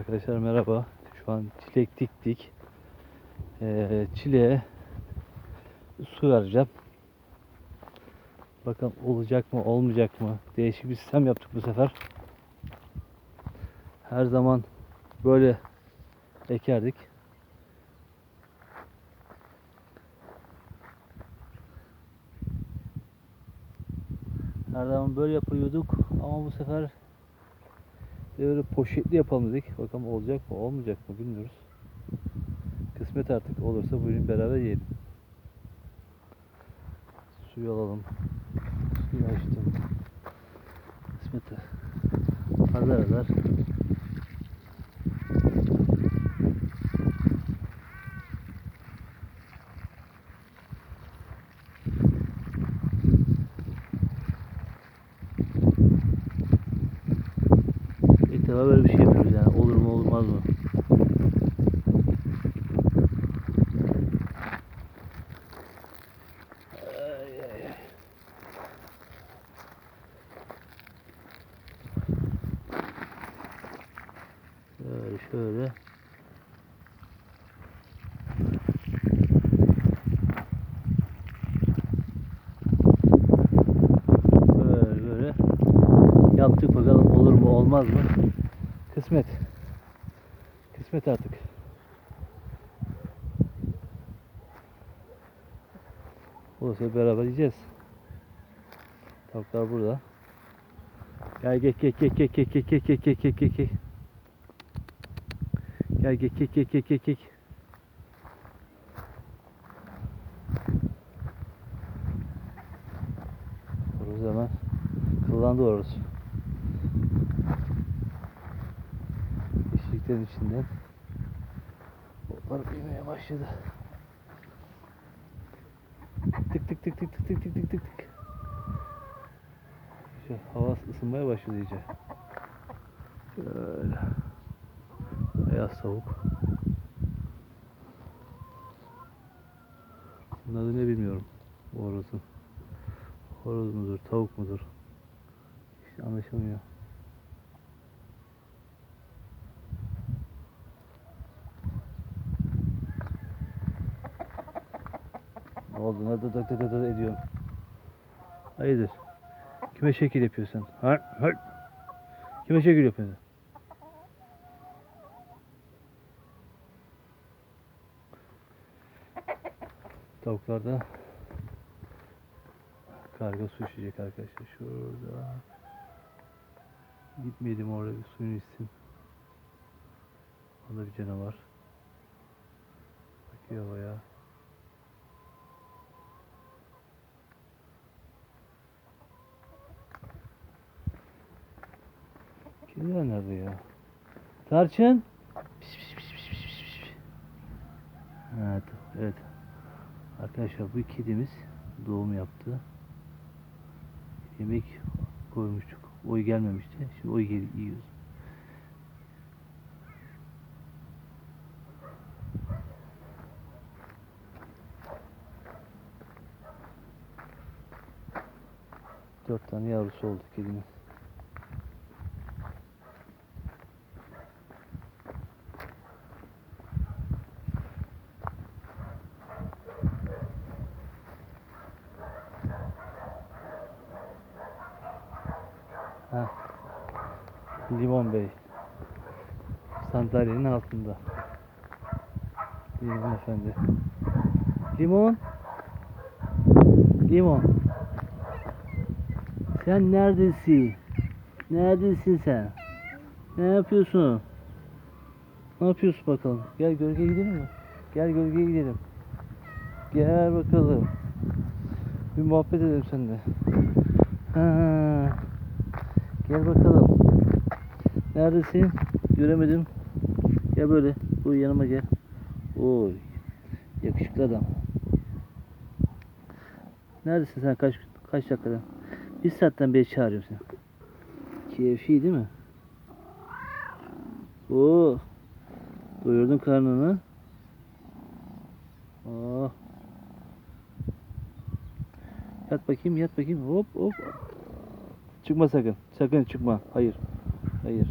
Arkadaşlar merhaba. Şu an çilek diktik. Ee, çileğe su vereceğim. Bakalım olacak mı olmayacak mı? Değişik bir sistem yaptık bu sefer. Her zaman böyle ekerdik. Her zaman böyle yapıyorduk ama bu sefer böyle poşetli yapalım dedik. Bakalım olacak mı olmayacak mı bilmiyoruz. Kısmet artık olursa bugün beraber yiyelim. Suyu alalım. Suyu açtım. Kısmeti. Azar azar. Defa böyle bir şey yapıyoruz yani. Olur mu olmaz mı? Şöyle şöyle. Böyle böyle yaptık bakalım olur mu olmaz mı? Kısmet. Kısmet artık. Olursa beraber yiyeceğiz. Tavuklar burada. Gel gel gel gel gel gel gel gel gel gel gel gel gel. Gel gel gel gel gel gel. Horoz hemen kıllandı horoz. Yeşilliklerin içinden otlar büyümeye başladı. Tık tık tık tık tık tık tık tık tık tık. İşte hava ısınmaya başladı iyice. Şöyle. Beyaz tavuk. Bunun adı ne bilmiyorum. Horozun. Horoz mudur, tavuk mudur? İşte anlaşılmıyor. Ne dı dı dı dı dı ediyorsun? Hayırdır? Kime şekil yapıyorsun? Ha? Ha? Kime şekil yapıyorsun? Tavuklarda karga su içecek arkadaşlar. Şurada. Gitmeyelim oraya bir suyunu içsin. Orada bir canavar. Bakıyor havaya. Kediler nerede ya? Tarçın. Pis, pis, pis, pis, pis, pis. Evet, evet. Arkadaşlar bu kedimiz doğum yaptı. Yemek koymuştuk. Oy gelmemişti. Şimdi oy yiyoruz. Dört tane yavrusu oldu kedinin. Ha. Limon Bey. Sandalyenin altında. Limon efendi. Limon. Limon. Sen neredesin? Neredesin sen? Ne yapıyorsun? Ne yapıyorsun bakalım? Gel gölgeye gidelim mi? Gel gölgeye gidelim. Gel bakalım. Bir muhabbet edelim seninle. Ha. Gel bakalım. Neredesin? Göremedim. Gel böyle. Bu yanıma gel. Oy. Yakışıklı adam. Neredesin sen? Kaç kaç dakikadan? Bir saatten beri çağırıyorum seni. Keyfi değil mi? Oo. Doyurdun karnını. Oh. Yat bakayım, yat bakayım. Hop hop. Çıkma sakın. Sakın çıkma. Hayır. Hayır.